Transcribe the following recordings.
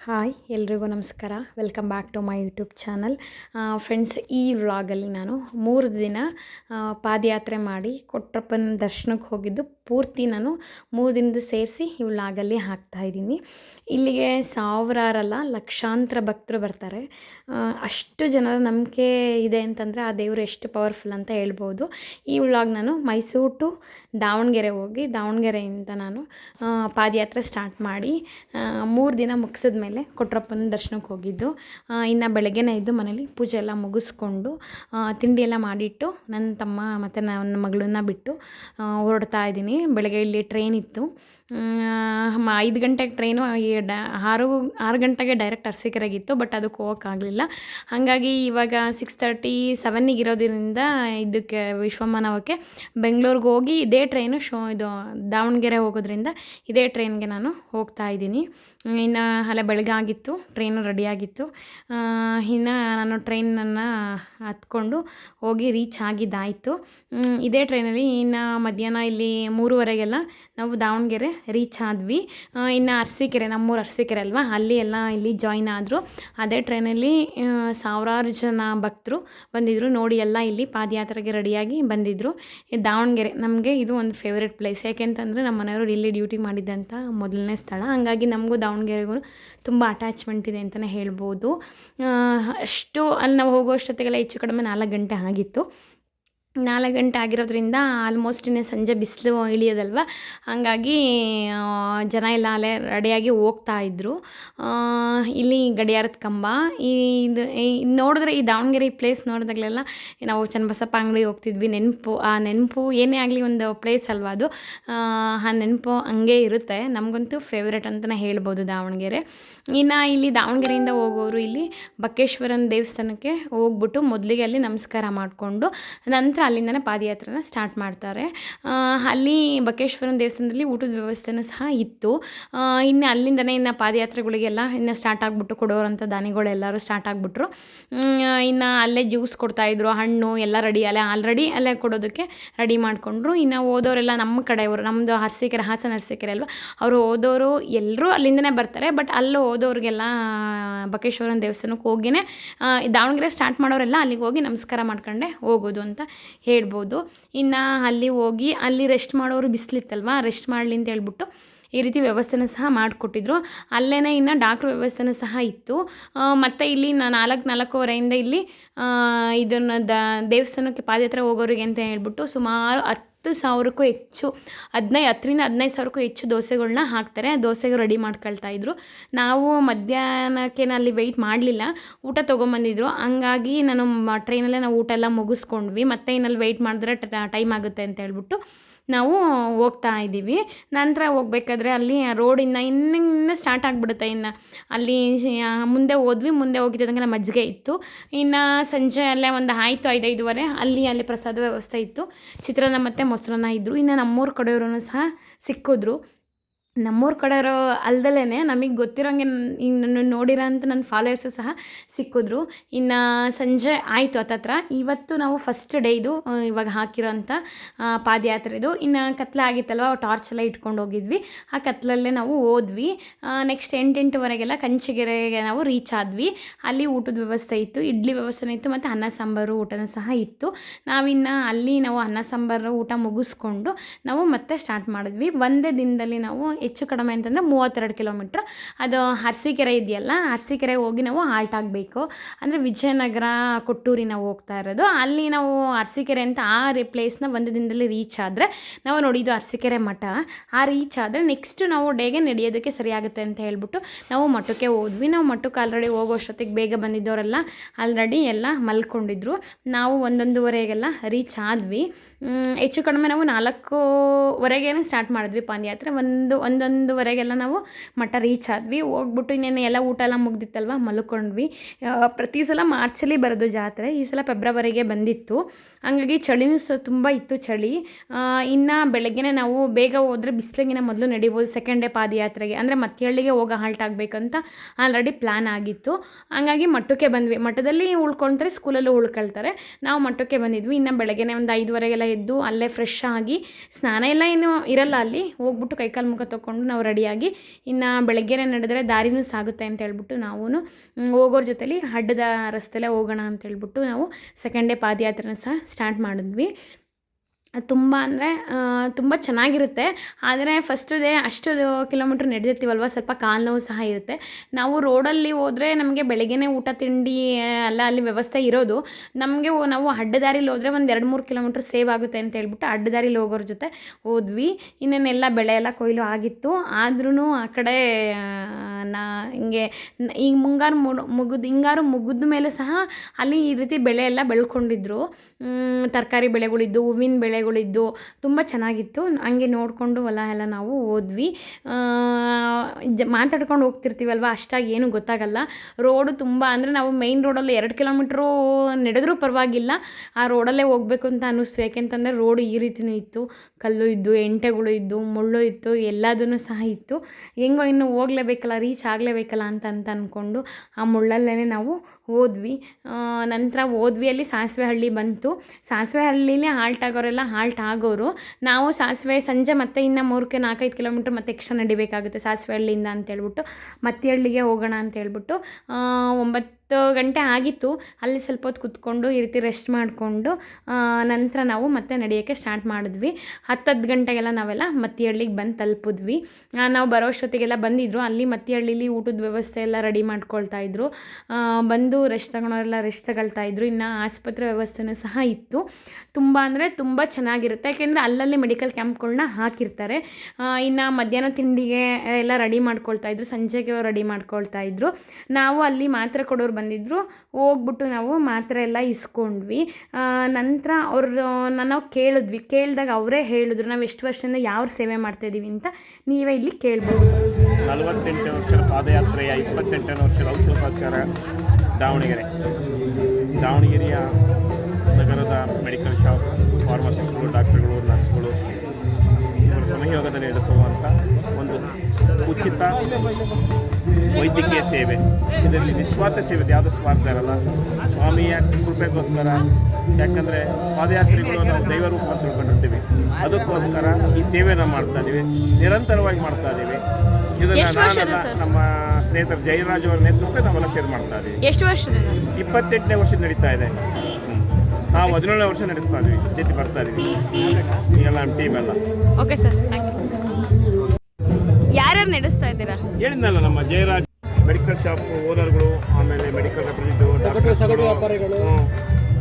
Hi, ಎಲ್ರಿಗೂ ನಮಸ್ಕಾರ. Welcome back to my YouTube channel friends ಈ ವ್ಲಾಗಲ್ಲಿ ನಾನು ಮೂರು ದಿನ ಪಾದಯಾತ್ರೆ ಮಾಡಿ ಕೊಟ್ರಪ್ಪನ ದರ್ಶನಕ್ಕೆ ಹೋಗಿದ್ದು ಪೂರ್ತಿ ನಾನು ಮೂರು ದಿನದ ಸೇರಿಸಿ ಈ ವ್ಲಾಗಲ್ಲಿ ಹಾಕ್ತಾ ಇದ್ದೀನಿ. ಇಲ್ಲಿಗೆ ಸಾವಿರಾರಲ್ಲ ಲಕ್ಷಾಂತರ ಭಕ್ತರು ಬರ್ತಾರೆ. ಅಷ್ಟು ಜನರ ನಂಬಿಕೆ ಇದೆ ಅಂತಂದರೆ ಆ ದೇವರು ಎಷ್ಟು ಪವರ್ಫುಲ್ ಅಂತ ಹೇಳ್ಬೋದು. ಈ ವ್ಲಾಗ್ ನಾನು ಮೈಸೂರು ಟು ದಾವಣಗೆರೆ ಹೋಗಿ ದಾವಣಗೆರೆಯಿಂದ ನಾನು ಪಾದಯಾತ್ರೆ ಸ್ಟಾರ್ಟ್ ಮಾಡಿ ಮೂರು ದಿನ ಮುಗಿಸಿದ ಮೇಲೆ ಕೊಟ್ರಪ್ಪನ ದರ್ಶನಕ್ಕೆ ಹೋಗಿದ್ದು. ಇನ್ನು ಬೆಳಗ್ಗೆನೇ ಇದ್ದು ಮನೇಲಿ ಪೂಜೆ ಎಲ್ಲ ಮುಗಿಸ್ಕೊಂಡು ತಿಂಡಿ ಎಲ್ಲ ಮಾಡಿಟ್ಟು ನನ್ನ ತಮ್ಮ ಮತ್ತು ನನ್ನ ಮಗಳನ್ನ ಬಿಟ್ಟು ಹೊರಡ್ತಾ ಇದ್ದೀನಿ. ಬೆಳಗ್ಗೆ ಇಲ್ಲಿ ಟ್ರೈನ್ ಇತ್ತು. ಐದು ಗಂಟೆಗೆ ಟ್ರೈನು ಡ, ಆರು ಆರು ಗಂಟೆಗೆ ಡೈರೆಕ್ಟ್ ಅರ್ಸಿಕರಾಗಿತ್ತು ಬಟ್ ಅದಕ್ಕೆ ಹೋಗೋಕ್ಕಾಗಲಿಲ್ಲ ಹಾಗಾಗಿ ಇವಾಗ ಸಿಕ್ಸ್ ತರ್ಟಿ ಸೆವೆನ್ನಿಗೆ ಇರೋದ್ರಿಂದ ಇದಕ್ಕೆ ವಿಶ್ವಮಾನವಕ್ಕೆ ಬೆಂಗಳೂರಿಗೆ ಹೋಗಿ ಇದೇ ಟ್ರೈನು ಶೋ, ಇದು ದಾವಣಗೆರೆ ಹೋಗೋದ್ರಿಂದ ಇದೇ ಟ್ರೈನ್ಗೆ ನಾನು ಹೋಗ್ತಾ ಇದ್ದೀನಿ. ಇನ್ನು ಅಲ್ಲೇ ಬೆಳಗ್ಗೆ ಆಗಿತ್ತು ಟ್ರೈನು ರೆಡಿಯಾಗಿತ್ತು ಇನ್ನು ನಾನು ಟ್ರೈನನ್ನು ಹತ್ಕೊಂಡು ಹೋಗಿ ರೀಚ್ ಆಗಿದ್ದಾಯಿತು. ಇದೇ ಟ್ರೈನಲ್ಲಿ ಇನ್ನು ಮಧ್ಯಾಹ್ನ ಇಲ್ಲಿ ಮೂರುವರೆಗೆಲ್ಲ ನಾವು ದಾವಣಗೆರೆ ರೀಚ್ ಆದ್ವಿ. ಇನ್ನು ಅರಸೀಕೆರೆ, ನಮ್ಮೂರು ಅರಸೀಕೆರೆ ಅಲ್ವಾ? ಅಲ್ಲಿ ಎಲ್ಲ ಇಲ್ಲಿ ಜಾಯ್ನ್ ಆದರು. ಅದೇ ಟ್ರೈನಲ್ಲಿ ಸಾವಿರಾರು ಜನ ಭಕ್ತರು ಬಂದಿದ್ದರು ನೋಡಿ ಎಲ್ಲ ಇಲ್ಲಿ ಪಾದಯಾತ್ರೆಗೆ ರೆಡಿಯಾಗಿ ಬಂದಿದ್ದರು ದಾವಣಗೆರೆ ನಮಗೆ ಇದು ಒಂದು ಫೇವ್ರೆಟ್ ಪ್ಲೇಸ್ ಯಾಕೆಂತಂದರೆ ನಮ್ಮ ಮನೆಯವರು ಇಲ್ಲಿ ಡ್ಯೂಟಿ ಮಾಡಿದ್ದಂಥ ಮೊದಲನೇ ಸ್ಥಳ. ಹಾಗಾಗಿ ನಮಗೂ ದಾವಣಗೆರೆಗೂ ತುಂಬ ಅಟ್ಯಾಚ್ಮೆಂಟ್ ಇದೆ ಅಂತಲೇ ಹೇಳ್ಬೋದು. ಅಷ್ಟು ಅಲ್ಲಿ ನಾವು ಹೋಗೋಷ್ಟೊತ್ತಿಗೆಲ್ಲ ಹೆಚ್ಚು ಕಡಿಮೆ ನಾಲ್ಕು ಗಂಟೆ ಆಗಿತ್ತು. ನಾಲ್ಕು ಗಂಟೆ ಆಗಿರೋದ್ರಿಂದ ಆಲ್ಮೋಸ್ಟ್ ಇನ್ನೇ ಸಂಜೆ ಬಿಸಿಲು ಇಳಿಯೋದಲ್ವ? ಹಾಗಾಗಿ ಜನ ಎಲ್ಲ ಅಲ್ಲೇ ರೆಡಿಯಾಗಿ ಹೋಗ್ತಾ ಇದ್ದರು ಇಲ್ಲಿ ಗಡಿಯಾರದ ಕಂಬ. ಈ, ಇದು ನೋಡಿದ್ರೆ ಈ ದಾವಣಗೆರೆ ಪ್ಲೇಸ್ ನೋಡಿದಾಗಲೆಲ್ಲ ನಾವು ಚನ್ನಬಸಪ್ಪ ಅಂಗಡಿ ಹೋಗ್ತಿದ್ವಿ. ನೆನಪು, ಆ ನೆನಪು ಏನೇ ಆಗಲಿ ಒಂದು ಪ್ಲೇಸ್ ಅಲ್ವಾ ಅದು. ಆ ನೆನಪು ಹಂಗೆ ಇರುತ್ತೆ. ನಮಗಂತೂ ಫೇವ್ರೇಟ್ ಅಂತಲೇ ಹೇಳ್ಬೋದು ದಾವಣಗೆರೆ. ಇನ್ನು ಇಲ್ಲಿ ದಾವಣಗೆರೆಯಿಂದ ಹೋಗೋರು ಇಲ್ಲಿ ಬಕ್ಕೇಶ್ವರನ ದೇವಸ್ಥಾನಕ್ಕೆ ಹೋಗ್ಬಿಟ್ಟು ಮೊದಲಿಗೆ ಅಲ್ಲಿ ನಮಸ್ಕಾರ ಮಾಡಿಕೊಂಡು, ನಂತರ ಅಲ್ಲಿಂದನೇ ಪಾದಯಾತ್ರೆನ ಸ್ಟಾರ್ಟ್ ಮಾಡ್ತಾರೆ. ಅಲ್ಲಿ ಬಕೇಶ್ವರನ ದೇವಸ್ಥಾನದಲ್ಲಿ ಊಟದ ವ್ಯವಸ್ಥೆನೂ ಸಹ ಇತ್ತು. ಇನ್ನು ಅಲ್ಲಿಂದನೇ ಇನ್ನು ಪಾದಯಾತ್ರೆಗಳಿಗೆಲ್ಲ ಇನ್ನು ಸ್ಟಾರ್ಟ್ ಆಗಿಬಿಟ್ಟು ಕೊಡೋರಂಥ ದಾನಿಗಳೆಲ್ಲರೂ ಸ್ಟಾರ್ಟ್ ಆಗಿಬಿಟ್ರು. ಇನ್ನು ಅಲ್ಲೇ ಜ್ಯೂಸ್ ಕೊಡ್ತಾಯಿದ್ರು ಹಣ್ಣು ಎಲ್ಲ ರೆಡಿ ಅಲ್ಲೇ, ಆಲ್ರೆಡಿ ಅಲ್ಲೇ ಕೊಡೋದಕ್ಕೆ ರೆಡಿ ಮಾಡಿಕೊಂಡ್ರು. ಇನ್ನು ಓದೋರೆಲ್ಲ ನಮ್ಮ ಕಡೆಯವರು, ನಮ್ಮದು ಹರ್ಸಿಕೆರೆ ಹಾಸನ ಅರಸೀಕೆರೆ ಅಲ್ವಾ, ಅವರು ಓದೋರು ಎಲ್ಲರೂ ಅಲ್ಲಿಂದನೇ ಬರ್ತಾರೆ. ಬಟ್ ಅಲ್ಲಿ ಓದೋರಿಗೆಲ್ಲ ಬಕೇಶ್ವರನ ದೇವಸ್ಥಾನಕ್ಕೆ ಹೋಗಿನೇ ದಾವಣಗೆರೆ ಸ್ಟಾರ್ಟ್ ಮಾಡೋರೆಲ್ಲ ಅಲ್ಲಿಗೆ ಹೋಗಿ ನಮಸ್ಕಾರ ಮಾಡ್ಕೊಂಡೆ ಹೋಗೋದು ಅಂತ ಹೇಳ್ಬೋದು. ಇನ್ನು ಅಲ್ಲಿ ಹೋಗಿ ಅಲ್ಲಿ ರೆಸ್ಟ್ ಮಾಡೋರು ಬಿಸಿಲಿತ್ತಲ್ವ? ರೆಸ್ಟ್ ಮಾಡಲಿ ಅಂತ ಹೇಳ್ಬಿಟ್ಟು ಈ ರೀತಿ ವ್ಯವಸ್ಥೆನ ಸಹ ಮಾಡಿಕೊಟ್ಟಿದ್ರು. ಅಲ್ಲೇ ಇನ್ನು ಡಾಕ್ಟ್ರ್ ವ್ಯವಸ್ಥೆನೂ ಸಹ ಇತ್ತು. ಮತ್ತು ಇಲ್ಲಿ ನಾಲ್ಕು, ನಾಲ್ಕೂವರೆಯಿಂದ ಇಲ್ಲಿ ಇದನ್ನು ದ, ದೇವಸ್ಥಾನಕ್ಕೆ ಪಾದಯಾತ್ರೆ ಹೋಗೋರಿಗೆ ಅಂತ ಹೇಳ್ಬಿಟ್ಟು ಸುಮಾರು ಹತ್ತು ಸಾವಿರಕ್ಕೂ ಹೆಚ್ಚು ಹದಿನೈದು ಹತ್ತರಿಂದ ಹದಿನೈದು ಸಾವಿರಕ್ಕೂ ಹೆಚ್ಚು ದೋಸೆಗಳನ್ನ ಹಾಕ್ತಾರೆ. ದೋಸೆಗೆ ರೆಡಿ ಮಾಡ್ಕೊಳ್ತಾ ಇದ್ರು. ನಾವು ಮಧ್ಯಾಹ್ನಕ್ಕೆ ಅಲ್ಲಿ ವೆಯ್ಟ್ ಮಾಡಲಿಲ್ಲ. ಊಟ ತೊಗೊಂಬಂದಿದ್ರು. ಹಂಗಾಗಿ ನಾನು ಟ್ರೈನಲ್ಲೇ ನಾವು ಊಟ ಎಲ್ಲ ಮುಗಿಸ್ಕೊಂಡ್ವಿ. ಮತ್ತೆ ಇನ್ನಲ್ಲಿ ವೆಯ್ಟ್ ಮಾಡಿದ್ರೆ ಟೈಮ್ ಆಗುತ್ತೆ ಅಂತ ಹೇಳ್ಬಿಟ್ಟು. ನಾವು ಹೋಗ್ತಾ ಇದ್ದೀವಿ. ನಂತರ ಹೋಗ್ಬೇಕಾದ್ರೆ ಅಲ್ಲಿ ರೋಡಿಂದ ಇನ್ನು ಇನ್ನು ಸ್ಟಾರ್ಟ್ ಆಗಿಬಿಡುತ್ತೆ ಇನ್ನು. ಅಲ್ಲಿ ಮುಂದೆ ಹೋದ್ವಿ, ಮುಂದೆ ಹೋಗಿದ್ದಂಗೆ ಮಜ್ಜಿಗೆ ಇತ್ತು. ಇನ್ನು ಸಂಜೆ ಅಲ್ಲೇ ಒಂದು ಆಯಿತು, ಐದೈದುವರೆ, ಅಲ್ಲಿ ಅಲ್ಲಿ ಪ್ರಸಾದ ವ್ಯವಸ್ಥೆ ಇತ್ತು. ಚಿತ್ರಾನ್ನ ಮತ್ತು ಮೊಸರನ್ನ ಇದ್ದರು ಇನ್ನು ನಮ್ಮೂರ ಕಡೆಯವರು ಸಹ ಸಿಕ್ಕಿದ್ರು. ನಮ್ಮೂರ ಇರೋ ಅಲ್ದಲೇ ನಮಗೆ ಗೊತ್ತಿರೋಂಗೆ ಈಗ ನನ್ನ ನೋಡಿರೋ ಅಂತ ನನ್ನ ಫಾಲೋಯರ್ಸು ಸಹ ಸಿಕ್ಕಿದ್ರು. ಇನ್ನು ಸಂಜೆ ಆಯಿತು ಹತ್ತತ್ರ ಇವತ್ತು ನಾವು ಫಸ್ಟ್ ಡೇ ಇದು ಇವಾಗ ಹಾಕಿರೋಂಥ ಪಾದಯಾತ್ರೆದು ಇನ್ನು ಕತ್ಲೆ ಆಗಿತ್ತಲ್ವ ಟಾರ್ಚ್ ಎಲ್ಲ ಇಟ್ಕೊಂಡು ಹೋಗಿದ್ವಿ. ಆ ಕತ್ಲಲ್ಲೇ ನಾವು ಹೋದ್ವಿ. ನೆಕ್ಸ್ಟ್ ಎಂಟೆಂಟುವರೆಗೆಲ್ಲ ಕಂಚಿಗೆರೆಗೆ ನಾವು ರೀಚ್ ಆದ್ವಿ. ಅಲ್ಲಿ ಊಟದ ವ್ಯವಸ್ಥೆ ಇತ್ತು, ಇಡ್ಲಿ ವ್ಯವಸ್ಥೆನೂ ಇತ್ತು, ಮತ್ತು ಅನ್ನ ಸಾಂಬಾರು ಊಟನೂ ಸಹ ಇತ್ತು. ನಾವಿನ್ನು ಅಲ್ಲಿ ನಾವು ಅನ್ನ ಸಾಂಬಾರು ಊಟ ಮುಗಿಸ್ಕೊಂಡು ನಾವು ಮತ್ತೆ ಸ್ಟಾರ್ಟ್ ಮಾಡಿದ್ವಿ. ಒಂದೇ ದಿನದಲ್ಲಿ ನಾವು ಹೆಚ್ಚು ಕಡಿಮೆ ಅಂತಂದರೆ ಮೂವತ್ತೆರಡು ಕಿಲೋಮೀಟ್ರ್. ಅದು ಅರಸೀಕೆರೆ ಇದೆಯಲ್ಲ, ಅರಸೀಕೆರೆ ಹೋಗಿ ನಾವು ಹಾಲ್ಟ್ ಆಗಬೇಕು. ಅಂದರೆ ವಿಜಯನಗರ, ಕೊಟ್ಟೂರಿನ ಹೋಗ್ತಾ ಇರೋದು. ಅಲ್ಲಿ ನಾವು ಅರಸೀಕೆರೆ ಅಂತ ಆ ರೀ ಪ್ಲೇಸ್ನ ಒಂದು ದಿನದಲ್ಲಿ ರೀಚ್ ಆದರೆ ನಾವು ನೋಡಿ ಇದು ಅರಸೀಕೆರೆ ಮಠ. ಆ ರೀಚ್ ಆದರೆ ನೆಕ್ಸ್ಟ್ ನಾವು ಡೇಗೆ ನಡೆಯೋದಕ್ಕೆ ಸರಿಯಾಗುತ್ತೆ ಅಂತ ಹೇಳ್ಬಿಟ್ಟು ನಾವು ಮಠಕ್ಕೆ ಹೋದ್ವಿ. ನಾವು ಮಠಕ್ಕೆ ಆಲ್ರೆಡಿ ಹೋಗೋಷ್ಟೊತ್ತಿಗೆ ಬೇಗ ಬಂದಿದ್ದವರೆಲ್ಲ ಆಲ್ರೆಡಿ ಎಲ್ಲ ಮಲ್ಕೊಂಡಿದ್ರು. ನಾವು ಒಂದೊಂದುವರೆಗೆಲ್ಲ ರೀಚ್ ಆದ್ವಿ. ಹೆಚ್ಚು ಕಡಿಮೆ ನಾವು ನಾಲ್ಕೂವರೆಗೇನೆ ಸ್ಟಾರ್ಟ್ ಮಾಡಿದ್ವಿ ಪಾದಯಾತ್ರೆ. ಒಂದು ಒಂದೊಂದುವರೆಗೆಲ್ಲ ನಾವು ಮಠ ರೀಚ್ ಆದ್ವಿ. ಹೋಗ್ಬಿಟ್ಟು ಇನ್ನೇನು ಎಲ್ಲ ಊಟ ಎಲ್ಲ ಮುಗ್ದಿತ್ತಲ್ವ? ಮಲ್ಕೊಂಡ್ವಿ. ಪ್ರತಿ ಸಲ ಮಾರ್ಚಲ್ಲಿ ಬರೋದು ಜಾತ್ರೆ. ಈ ಸಲ ಫೆಬ್ರವರಿಗೆ ಬಂದಿತ್ತು. ಹಂಗಾಗಿ ಚಳಿನೂ ಸಹ ತುಂಬ ಇತ್ತು ಚಳಿ. ಇನ್ನು ಬೆಳಗ್ಗೆನೇ ನಾವು ಬೇಗ ಹೋದರೆ ಬಿಸಿಲಿಗಿನ ಮೊದಲು ನಡಿಬೋದು ಸೆಕೆಂಡ್ ಡೇ ಪಾದಯಾತ್ರೆಗೆ. ಅಂದರೆ ಮತ್ತಿಹಳ್ಳಿಗೆ ಹೋಗೋ ಹಾಲ್ಟ್ ಆಗಬೇಕಂತ ಆಲ್ರೆಡಿ ಪ್ಲ್ಯಾನ್ ಆಗಿತ್ತು. ಹಂಗಾಗಿ ಮಠಕ್ಕೆ ಬಂದ್ವಿ. ಮಠದಲ್ಲಿ ಉಳ್ಕೊಳ್ತಾರೆ ಸ್ಕೂಲಲ್ಲೂ ಉಳ್ಕೊಳ್ತಾರೆ. ನಾವು ಮಠಕ್ಕೆ ಬಂದಿದ್ವಿ. ಇನ್ನು ಬೆಳಗ್ಗೆನೇ ಒಂದು ಐದುವರೆಗೆಲ್ಲ ಎದ್ದು ಅಲ್ಲೇ ಫ್ರೆಶ್ ಆಗಿ ಸ್ನಾನ ಎಲ್ಲ ಏನು ಇರಲ್ಲ ಅಲ್ಲಿ. ಹೋಗ್ಬಿಟ್ಟು ಕೈಕಾಲು ಮುಖ ತೊಗೊಂಡು ನಾವು ರೆಡಿಯಾಗಿ ಇನ್ನು ಬೆಳಗ್ಗೆನೇ ನಡೆದ್ರೆ ದಾರಿನೂ ಸಾಗುತ್ತೆ ಅಂತ ಹೇಳ್ಬಿಟ್ಟು ನಾವು ಹೋಗೋರ ಜೊತೆಲಿ ಅಡ್ಡದ ರಸ್ತೆಲೇ ಹೋಗೋಣ ಅಂತ ಹೇಳ್ಬಿಟ್ಟು ನಾವು ಸೆಕೆಂಡ್ ಡೇ ಪಾದಯಾತ್ರೆನ ಸಹ ಸ್ಟಾರ್ಟ್ ಮಾಡಿದ್ವಿ. ತುಂಬ ಅಂದರೆ ತುಂಬ ಚೆನ್ನಾಗಿರುತ್ತೆ. ಆದರೆ ಫಸ್ಟ್ ಡೇ ಅಷ್ಟು ಕಿಲೋಮೀಟ್ರ್ ನಡೆದಿರ್ತೀವಲ್ವ, ಸ್ವಲ್ಪ ಕಾಲು ನೋವು ಸಹ ಇರುತ್ತೆ. ನಾವು ರೋಡಲ್ಲಿ ಹೋದರೆ ನಮಗೆ ಬೆಳಗ್ಗೆನೇ ಊಟ, ತಿಂಡಿ ಎಲ್ಲ ಅಲ್ಲಿ ವ್ಯವಸ್ಥೆ ಇರೋದು. ನಮಗೆ ನಾವು ಅಡ್ಡದಾರಿಲಿ ಹೋದರೆ ಒಂದು ಎರಡು ಮೂರು ಕಿಲೋಮೀಟ್ರ್ ಸೇವ್ ಆಗುತ್ತೆ ಅಂತ ಹೇಳ್ಬಿಟ್ಟು ಅಡ್ಡದಾರಿಲಿ ಹೋಗೋರ ಜೊತೆ ಹೋದ್ವಿ. ಇನ್ನೇನೆಲ್ಲ ಬೆಳೆ ಎಲ್ಲ ಕೊಯ್ಲು ಆಗಿತ್ತು. ಆದ್ರೂ ಆ ಕಡೆ ನಾ, ಹಿಂಗೆ ಈಗ ಮುಂಗಾರು ಮುಗಿದು, ಹಿಂಗಾರು ಮುಗಿದ ಮೇಲೆ ಸಹ ಅಲ್ಲಿ ಈ ರೀತಿ ಬೆಳೆ ಎಲ್ಲ ಬೆಳ್ಕೊಂಡಿದ್ರು. ತರಕಾರಿ ಬೆಳೆಗಳಿದ್ದು, ಹೂವಿನ ಬೆಳೆಗಳಿದ್ದು ತುಂಬ ಚೆನ್ನಾಗಿತ್ತು. ಹಂಗೆ ನೋಡಿಕೊಂಡು ಹೊಲ ಎಲ್ಲ ನಾವು ಹೋದ್ವಿ. ಜ, ಮಾತಾಡ್ಕೊಂಡು ಹೋಗ್ತಿರ್ತೀವಲ್ವ ಅಷ್ಟಾಗಿ ಏನು ಗೊತ್ತಾಗಲ್ಲ. ರೋಡು ತುಂಬ, ಅಂದರೆ ನಾವು ಮೈನ್ ರೋಡಲ್ಲಿ ಎರಡು ಕಿಲೋಮೀಟ್ರು ನಡೆದರೂ ಪರವಾಗಿಲ್ಲ. ಆ ರೋಡಲ್ಲೇ ಹೋಗ್ಬೇಕು ಅಂತ ಅನ್ನಿಸ್ತು. ಯಾಕೆಂತಂದರೆ ರೋಡು ಈ ರೀತಿಯೂ ಇತ್ತು. ಕಲ್ಲು ಇದ್ದು, ಎಂಟೆಗಳು ಇದ್ದು, ಮುಳ್ಳು ಇತ್ತು ಎಲ್ಲದೂ ಸಹ ಇತ್ತು. ಹೆಂಗೋ ಇನ್ನು ಹೋಗ್ಲೇಬೇಕಲ್ಲ ರೀಚ್ ಆಗಲೇಬೇಕಲ್ಲ ಅಂತ ಅಂತ ಅಂದ್ಕೊಂಡು ಆ ಮುಳ್ಳಲ್ಲೇ ನಾವು ಹೋದ್ವಿ. ನಂತರ ಹೋದ್ವಿ ಅಲ್ಲಿ ಸಾಸಿವೆ ಹಳ್ಳಿ ಬಂತು. ಸಾಸಿವೆ ಹಳ್ಳಿಲಿ ಹಾಲ್ಟ್ ಆಗೋರೆಲ್ಲ ಹಾಲ್ಟ್ ಆಗೋರು. ನಾವು ಸಾಸಿವೆ ಸಂಜೆ ಮತ್ತೆ ಇನ್ನು ಮೂರಕ್ಕೆ ನಾಲ್ಕೈದು ಕಿಲೋಮೀಟ್ರ್ ಮತ್ತೆ ಎಕ್ಸ್ಟ್ರಾ ನಡಿಬೇಕಾಗುತ್ತೆ ಸಾಸಿವೆ ಹಳ್ಳಿಯಿಂದ ಅಂತೇಳ್ಬಿಟ್ಟು. ಮತ್ತೆ ಹಳ್ಳಿಗೆ ಹೋಗೋಣ ಅಂತ ಹೇಳ್ಬಿಟ್ಟು ಆ, ಒಂಬತ್ತು ಗಂಟೆ ಆಗಿತ್ತು. ಅಲ್ಲಿ ಸ್ವಲ್ಪ ಹೊತ್ತು ಕುತ್ಕೊಂಡು ಈ ರೀತಿ ರೆಸ್ಟ್ ಮಾಡಿಕೊಂಡು ನಂತರ ನಾವು ಮತ್ತೆ ನಡೆಯೋಕ್ಕೆ ಸ್ಟಾರ್ಟ್ ಮಾಡಿದ್ವಿ. ಹತ್ತು ಗಂಟೆಗೆಲ್ಲ ನಾವೆಲ್ಲ ಮತ್ತಿಹಳ್ಳಿಗೆ ಬಂದು ತಲುಪಿದ್ವಿ. ನಾವು ಬರೋ ಅಷ್ಟೊತ್ತಿಗೆಲ್ಲ ಬಂದಿದ್ರು. ಅಲ್ಲಿ ಮತ್ತಿಹಳ್ಳಿಲಿ ಊಟದ ವ್ಯವಸ್ಥೆ ಎಲ್ಲ ರೆಡಿ ಮಾಡ್ಕೊಳ್ತಾ ಇದ್ರು. ಬಂದು ರೆಸ್ಟ್ ತಗೊಳೋರೆಲ್ಲ ರೆಸ್ಟ್ ತಗೊಳ್ತಾ ಇದ್ರು. ಇನ್ನು ಆಸ್ಪತ್ರೆ ವ್ಯವಸ್ಥೆನೂ ಸಹ ಇತ್ತು. ತುಂಬ ಅಂದರೆ ತುಂಬ ಚೆನ್ನಾಗಿರುತ್ತೆ. ಯಾಕೆಂದರೆ ಅಲ್ಲಲ್ಲಿ ಮೆಡಿಕಲ್ ಕ್ಯಾಂಪ್ಗಳನ್ನ ಹಾಕಿರ್ತಾರೆ. ಇನ್ನು ಮಧ್ಯಾಹ್ನ ತಿಂಡಿಗೆ ಎಲ್ಲ ರೆಡಿ ಮಾಡ್ಕೊಳ್ತಾ ಇದ್ರು. ಸಂಜೆಗೆ ರೆಡಿ ಮಾಡ್ಕೊಳ್ತಾ ಇದ್ರು. ನಾವು ಅಲ್ಲಿ ಮಾತ್ರೆ ಕೊಡೋರು ಬಂದಿದ್ದರು ಹೋಗ್ಬಿಟ್ಟು ನಾವು ಮಾತ್ರೆ ಎಲ್ಲ ಇಸ್ಕೊಂಡ್ವಿ. ನಂತರ ಅವರು, ನಾನು ಕೇಳಿದ್ವಿ. ಕೇಳಿದಾಗ ಅವರೇ ಹೇಳಿದ್ರು, ನಾವು ಎಷ್ಟು ವರ್ಷದಿಂದ ಯಾವ ಸೇವೆ ಮಾಡ್ತಾಯಿದ್ದೀವಿ ಅಂತ. ನೀವೇ ಇಲ್ಲಿ ಕೇಳ್ಬೋದು. ನಲವತ್ತೆಂಟನೇ ವರ್ಷದ ಪಾದಯಾತ್ರೆಯ ಇಪ್ಪತ್ತೆಂಟನೇ ವರ್ಷದ ಔಷಧೋಪಚಾರ ದಾವಣಗೆರೆ. ದಾವಣಗೆರೆಯ ನಗರದ ಮೆಡಿಕಲ್ ಶಾಪ್, ಫಾರ್ಮಸಿಸ್ಟ್ಗಳು, ಡಾಕ್ಟರ್ಗಳು, ನರ್ಸ್ಗಳು, ಇವರ ಸಹಯೋಗದಲ್ಲಿ ನಡೆಸುವಂಥ ಒಂದು ಉಚಿತ ವೈದ್ಯಕೀಯ ಸೇವೆ. ಇದರಲ್ಲಿ ನಿಸ್ವಾರ್ಥ ಸೇವೆ ಯಾವುದೋ ಸ್ವಾರ್ಥ ಇರಲ್ಲ. ಸ್ವಾಮಿಯ ಕೃಪೆಗೋಸ್ಕರ ಯಾಕಂದರೆ ಪಾದಯಾತ್ರಿಗಳು ನಾವು ದೈವ ರೂಪ ಅಂತ ತಿಳ್ಕೊಂಡಿರ್ತೀವಿ. ಅದಕ್ಕೋಸ್ಕರ ಈ ಸೇವೆಯನ್ನು ಮಾಡ್ತಾ ಇದ್ದೀವಿ ನಿರಂತರವಾಗಿ ಮಾಡ್ತಾ ಇದ್ದೀವಿ ಇದನ್ನ ನಮ್ಮ ಸ್ನೇಹಿತರು ಜಯರಾಜ್ ಅವರ ನೇತೃತ್ವ ನಾವೆಲ್ಲ ಸೇರ್ ಮಾಡ್ತಾ ಇದ್ದೀವಿ ಎಷ್ಟು ವರ್ಷದಿಂದ? ಇಪ್ಪತ್ತೆಂಟನೇ ವರ್ಷ ನಡೀತಾ ಇದೆ. ನಾವು ಹದಿನೇಳನೇ ವರ್ಷ ನಡೆಸ್ತಾ ಇದ್ದೀವಿ ಜೊತೆ ಬರ್ತಾ ಇದ್ದೀವಿ ಈಗೆಲ್ಲ ನಮ್ಮ ಟೀಮ್ ಎಲ್ಲ. Okay sir thank you. ಯಾರ್ಯಾರು ನಡೆಸ್ತಾ ಇದ್ದೀರಾ? ಹೇಳಿದ್ನಲ್ಲ ನಮ್ಮ ಜಯರಾಜ್ ಮೆಡಿಕಲ್ ಶಾಪ್ ಓನರ್ಗಳು ಆಮೇಲೆ ಮೆಡಿಕಲ್ ರೆಪ್ರೆಸೆಂಟೇಟಿವ್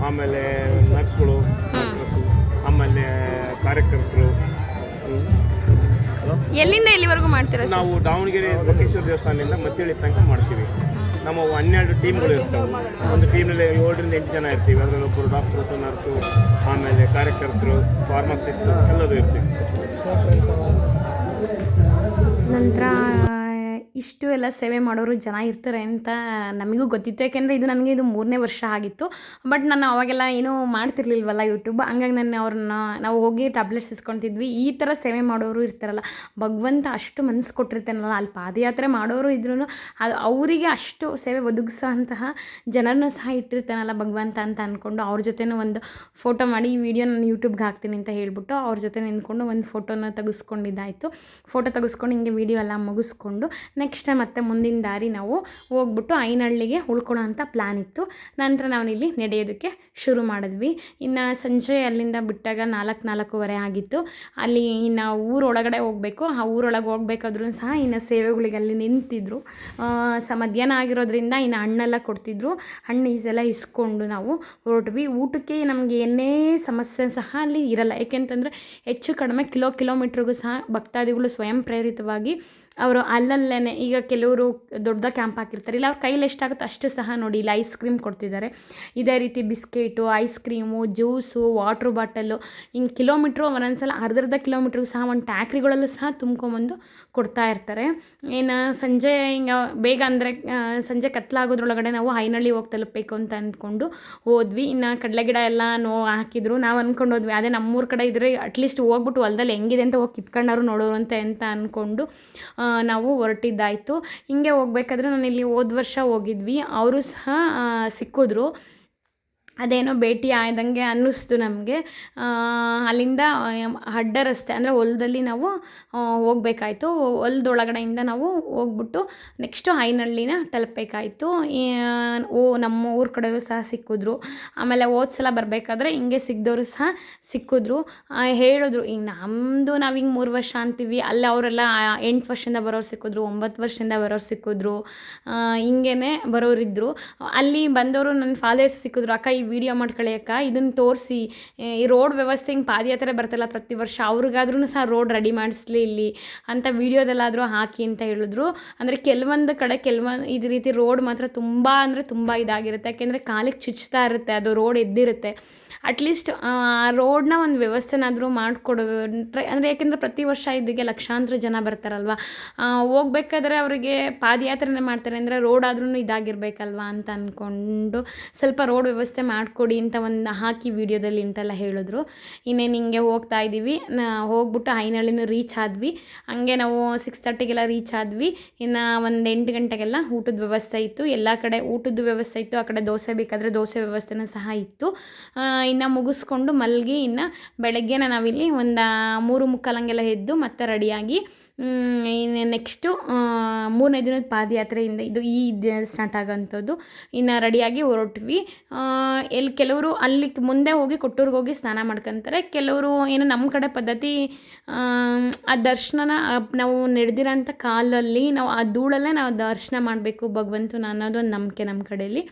ಆಮೇಲೆ ನರ್ಸ್ಗಳು ಆಮೇಲೆ ಕಾರ್ಯಕರ್ತರು. ಎಲ್ಲಿಂದ ಎಲ್ಲಿವರೆಗೂ ಮಾಡ್ತೀರಾ ನಾವು ದಾವಣಗೆರೆ ಲೋಕೇಶ್ವರ ದೇವಸ್ಥಾನದಿಂದ ಮತ್ತೇಳಿ ತನಕ ಮಾಡ್ತೀವಿ. ನಮ್ಮ ಹನ್ನೆರಡು ಟೀಮ್ಗಳು ಇರ್ತವೆ. ಒಂದು ಟೀಮ್ನಲ್ಲಿ ಏಳರಿಂದ ಎಂಟು ಜನ ಇರ್ತೀವಿ. ಅದರಲ್ಲಿ ಒಬ್ಬರು ಡಾಕ್ಟರ್ಸು ನರ್ಸು ಆಮೇಲೆ ಕಾರ್ಯಕರ್ತರು ಫಾರ್ಮಸಿಸ್ಟು ಎಲ್ಲದೂ ಇರ್ತೀವಿ. ನಂತರ ಇಷ್ಟು ಎಲ್ಲ ಸೇವೆ ಮಾಡೋರು ಜನ ಇರ್ತಾರೆ ಅಂತ ನಮಗೂ ಗೊತ್ತಿತ್ತು. ಯಾಕೆಂದರೆ ಇದು ನನಗೆ ಇದು ಮೂರನೇ ವರ್ಷ ಆಗಿತ್ತು. ಬಟ್ ನಾನು ಅವಾಗೆಲ್ಲ ಏನೂ ಮಾಡ್ತಿರ್ಲಿಲ್ವಲ್ಲ ಯೂಟ್ಯೂಬ್ ಹಂಗಾಗಿ ನಾನು ಅವ್ರನ್ನ, ನಾವು ಹೋಗಿ ಟ್ಯಾಬ್ಲೆಟ್ಸ್ ಇಸ್ಕೊತಿದ್ವಿ. ಈ ಥರ ಸೇವೆ ಮಾಡೋರು ಇರ್ತಾರಲ್ಲ, ಭಗವಂತ ಅಷ್ಟು ಮನಸ್ಸು ಕೊಟ್ಟಿರ್ತಾನಲ್ಲ. ಅಲ್ಲಿ ಪಾದಯಾತ್ರೆ ಮಾಡೋರು ಇದ್ರೂ ಅದು ಅವರಿಗೆ ಅಷ್ಟು ಸೇವೆ ಒದಗಿಸೋ ಅಂತಹ ಜನರನ್ನು ಸಹ ಇಟ್ಟಿರ್ತಾನಲ್ಲ ಭಗವಂತ ಅಂತ ಅಂದ್ಕೊಂಡು ಅವ್ರ ಜೊತೆನೂ ಒಂದು ಫೋಟೋ ಮಾಡಿ, ಈ ವಿಡಿಯೋ ನಾನು ಯೂಟ್ಯೂಬ್ಗೆ ಹಾಕ್ತೀನಿ ಅಂತ ಹೇಳ್ಬಿಟ್ಟು ಅವ್ರ ಜೊತೆ ನಿಂತ್ಕೊಂಡು ಒಂದು ಫೋಟೋನ ತೆಗೆಸ್ಕೊಂಡಿದ್ದಾಯಿತು. ಫೋಟೋ ತೆಗೆಸ್ಕೊಂಡು ಹಿಂಗೆ ವಿಡಿಯೋ ಎಲ್ಲ ಮುಗಿಸ್ಕೊಂಡು ನೆಕ್ಸ್ಟ್ ಮತ್ತೆ ಮುಂದಿನ ದಾರಿ ನಾವು ಹೋಗ್ಬಿಟ್ಟು ಐನಹಳ್ಳಿಗೆ ಉಳ್ಕೊಳ್ಳೋ ಅಂತ ಪ್ಲ್ಯಾನ್ ಇತ್ತು. ನಂತರ ನಾವು ಇಲ್ಲಿ ನಡೆಯೋದಕ್ಕೆ ಶುರು ಮಾಡಿದ್ವಿ. ಇನ್ನು ಸಂಜೆ ಅಲ್ಲಿಂದ ಬಿಟ್ಟಾಗ ನಾಲ್ಕು ನಾಲ್ಕೂವರೆ ಆಗಿತ್ತು. ಅಲ್ಲಿ ಇನ್ನು ಊರೊಳಗಡೆ ಹೋಗಬೇಕು. ಆ ಊರೊಳಗೆ ಹೋಗ್ಬೇಕಾದ್ರೂ ಸಹ ಇನ್ನು ಸೇವೆಗಳಿಗೆ ಅಲ್ಲಿ ನಿಂತಿದ್ರು. ಸ ಮಧ್ಯಾಹ್ನ ಆಗಿರೋದ್ರಿಂದ ಇನ್ನು ಹಣ್ಣೆಲ್ಲ ಕೊಡ್ತಿದ್ರು. ಹಣ್ಣು ಈಸೆಲ್ಲ ಇಸ್ಕೊಂಡು ನಾವು ಹೊರಟ್ವಿ. ಊಟಕ್ಕೆ ನಮಗೆ ಏನೇ ಸಮಸ್ಯೆ ಸಹ ಅಲ್ಲಿ ಇರಲ್ಲ. ಏಕೆಂತಂದರೆ ಹೆಚ್ಚು ಕಡಿಮೆ ಕಿಲೋ, ಕಿಲೋಮೀಟ್ರಿಗೂ ಸಹ ಭಕ್ತಾದಿಗಳು ಸ್ವಯಂ ಪ್ರೇರಿತವಾಗಿ ಅವರು ಅಲ್ಲಲ್ಲೇ ಈಗ ಕೆಲವರು ದೊಡ್ಡ ಕ್ಯಾಂಪ್ ಹಾಕಿರ್ತಾರೆ. ಇಲ್ಲ, ಅವ್ರ ಕೈಲಿ ಎಷ್ಟಾಗುತ್ತೋ ಅಷ್ಟು ಸಹ ನೋಡಿ ಇಲ್ಲಿ ಐಸ್ ಕ್ರೀಮ್ ಕೊಡ್ತಿದ್ದಾರೆ. ಇದೇ ರೀತಿ biscuit ice cream juice water bottle ಹಿಂಗೆ ಕಿಲೋಮೀಟ್ರು ಒಂದೊಂದ್ಸಲ ಅರ್ಧರ್ಧ ಅರ್ಧ ಕಿಲೋಮೀಟ್ರಿಗೂ ಸಹ ಒಂದು ಟ್ಯಾಕ್ರಿಗಳಲ್ಲೂ ಸಹ ತುಂಬ್ಕೊಂಬಂದು ಕೊಡ್ತಾ ಇರ್ತಾರೆ. ಇನ್ನು ಸಂಜೆ ಹಿಂಗೆ ಬೇಗ ಅಂದರೆ ಸಂಜೆ ಕತ್ಲಾಗೋದ್ರೊಳಗಡೆ ನಾವು ಹೈನಳ್ಳಿ ಹೋಗಿ ತಲುಪಬೇಕು ಅಂತ ಅಂದ್ಕೊಂಡು ಹೋದ್ವಿ. ಇನ್ನು ಕಡಲೆ ಗಿಡ ಎಲ್ಲ ನೋ, ಹಾಕಿದ್ರು. ನಾವು ಅಂದ್ಕೊಂಡು ಹೋದ್ವಿ, ಅದೇ ನಮ್ಮೂರ ಕಡೆ ಇದ್ದರೆ ಅಟ್ಲೀಸ್ಟ್ ಹೋಗ್ಬಿಟ್ಟು ಹೊಲದಲ್ಲಿ ಹೆಂಗಿದೆ ಅಂತ ಹೋಗಿ ಕಿತ್ಕೊಂಡಾರು ನೋಡೋರು ಅಂತ ಅಂತ ಅಂದ್ಕೊಂಡು ನಾವು ಹೊರಟಿದ್ದಾಯಿತು. ಹಿಂಗೆ ಹೋಗ್ಬೇಕಾದ್ರೆ ನಾನು ಇಲ್ಲಿ ಹೋದ ವರ್ಷ ಹೋಗಿದ್ವಿ. ಅವರು ಸಹ ಸಿಕ್ಕಿದ್ರು. ಅದೇನೋ ಭೇಟಿ ಆದಂಗೆ ಅನ್ನಿಸ್ತು ನಮಗೆ. ಅಲ್ಲಿಂದ ಅಡ್ಡ ರಸ್ತೆ ಅಂದರೆ ಹೊಲದಲ್ಲಿ ನಾವು ಹೋಗ್ಬೇಕಾಯ್ತು. ಹೊಲ್ದೊಳಗಡೆಯಿಂದ ನಾವು ಹೋಗ್ಬಿಟ್ಟು ನೆಕ್ಸ್ಟು ಹೈನಳ್ಳಿನ ತಲುಪಬೇಕಾಯ್ತು. ಓ, ನಮ್ಮ ಊರ ಕಡೆಯೂ ಸಹ ಸಿಕ್ಕಿದ್ರು. ಆಮೇಲೆ ಹೋದ ಸಲ ಬರಬೇಕಾದ್ರೆ ಹಿಂಗೆ ಸಿಕ್ಕಿದವರು ಸಹ ಸಿಕ್ಕಿದ್ರು. ಹೇಳಿದ್ರು ಈಗ ನಮ್ಮದು ನಾವು ಹಿಂಗೆ ಮೂರು ವರ್ಷ ಅಂತೀವಿ. ಅಲ್ಲಿ ಅವರೆಲ್ಲ ಎಂಟು ವರ್ಷದಿಂದ ಬರೋರು ಸಿಕ್ಕಿದ್ರು, ಒಂಬತ್ತು ವರ್ಷದಿಂದ ಬರೋರು ಸಿಕ್ಕಿದ್ರು. ಹಿಂಗೇ ಬರೋರಿದ್ದರು ಅಲ್ಲಿ ಬಂದವರು ನನ್ನ ಫಾದರ್ಸ್ ಸಿಕ್ಕಿದ್ರು, ಅಕ್ಕ, ಈ ವಿಡಿಯೋ ಮಾಡ್ಕೊಳ್ಳಿ ಅಕ್ಕ ಇದನ್ನು ತೋರಿಸಿ ಈ ರೋಡ್ ವ್ಯವಸ್ಥೆ ಹಿಂಗೆ ಪಾದಯಾತ್ರೆ ಬರ್ತಲ್ಲ ಪ್ರತಿ ವರ್ಷ ಅವ್ರಿಗಾದ್ರೂ ಸಹ ರೋಡ್ ರೆಡಿ ಮಾಡಿಸ್ಲಿ ಇಲ್ಲಿ ಅಂತ ವೀಡಿಯೋದಲ್ಲಾದರೂ ಹಾಕಿ ಅಂತ ಹೇಳಿದ್ರು. ಅಂದರೆ ಕೆಲವೊಂದು ಕಡೆ ಕೆಲವೊಂದು ಇದು ರೀತಿ ರೋಡ್ ಮಾತ್ರ ತುಂಬ ಅಂದರೆ ತುಂಬ ಇದಾಗಿರುತ್ತೆ. ಯಾಕೆಂದರೆ ಕಾಲಿಗೆ ಚುಚ್ತಾ ಇರುತ್ತೆ, ಅದು ರೋಡ್ ಎದ್ದಿರುತ್ತೆ. ಅಟ್ಲೀಸ್ಟ್ ಆ ರೋಡ್ನ ಒಂದು ವ್ಯವಸ್ಥೆನಾದರೂ ಮಾಡಿಕೊಡು, ಅಂದರೆ ಯಾಕೆಂದರೆ ಪ್ರತಿ ವರ್ಷ ಇದ್ದಿಗೆ ಲಕ್ಷಾಂತರ ಜನ ಬರ್ತಾರಲ್ವ? ಹೋಗ್ಬೇಕಾದ್ರೆ ಅವರಿಗೆ ಪಾದಯಾತ್ರೆನೇ ಮಾಡ್ತಾರೆ, ಅಂದರೆ ರೋಡ್ ಆದ್ರೂ ಇದಾಗಿರ್ಬೇಕಲ್ವ ಅಂತ ಅಂದ್ಕೊಂಡು ಸ್ವಲ್ಪ ರೋಡ್ ವ್ಯವಸ್ಥೆ ಮಾಡಿಕೊಡಿ ಅಂತ ಒಂದು ಹಾಕಿ ವೀಡಿಯೋದಲ್ಲಿ ಅಂತೆಲ್ಲ ಹೇಳಿದ್ರು. ಇನ್ನೇನು ಹಿಂಗೆ ಹೋಗ್ತಾ ಇದ್ದೀವಿ ಹೋಗ್ಬಿಟ್ಟು ಐನಳ್ಳಿನೂ ರೀಚ್ ಆದ್ವಿ. ಹಂಗೆ ನಾವು ಸಿಕ್ಸ್ ತರ್ಟಿಗೆಲ್ಲ ರೀಚ್ ಆದ್ವಿ. ಇನ್ನು ಒಂದು ಎಂಟು ಗಂಟೆಗೆಲ್ಲ ಊಟದ ವ್ಯವಸ್ಥೆ ಇತ್ತು. ಎಲ್ಲ ಕಡೆ ಊಟದ ವ್ಯವಸ್ಥೆ ಇತ್ತು. ಆ ಕಡೆ ದೋಸೆ ಬೇಕಾದರೆ ದೋಸೆ ವ್ಯವಸ್ಥೆನೂ ಸಹ ಇತ್ತು. ಇನ್ನು ಮುಗಿಸ್ಕೊಂಡು ಮಲಗಿ ಇನ್ನು ಬೆಳಗ್ಗೆನ ನಾವಿಲ್ಲಿ ಒಂದು ಮೂರು ಮುಕ್ಕಾಲಂಗೆಲ್ಲ ಎದ್ದು ಮತ್ತೆ ರೆಡಿಯಾಗಿ ಇನ್ನು ನೆಕ್ಸ್ಟು ಮೂರನೇ ದಿನದ ಪಾದಯಾತ್ರೆಯಿಂದ ಇದು ಈ ಸ್ಟಾರ್ಟ್ ಆಗೋಂಥದ್ದು. ಇನ್ನು ರೆಡಿಯಾಗಿ ಹೊರಟ್ವಿ. ಎಲ್ಲಿ ಕೆಲವರು ಅಲ್ಲಿ ಮುಂದೆ ಹೋಗಿ ಕೊಟ್ಟೂರಿಗೆ ಹೋಗಿ ಸ್ನಾನ ಮಾಡ್ಕೊಂತಾರೆ. ಕೆಲವರು ಏನು ನಮ್ಮ ಕಡೆ ಪದ್ಧತಿ, ಆ ದರ್ಶನನ ನಾವು ನಡೆದಿರೋಂಥ ಕಾಲಲ್ಲಿ ನಾವು ಆ ಧೂಳಲ್ಲೇ ನಾವು ದರ್ಶನ ಮಾಡಬೇಕು ಭಗವಂತನ ಅನ್ನೋದು ಒಂದು ನಂಬಿಕೆ ನಮ್ಮ ಕಡೆಯಲ್ಲಿ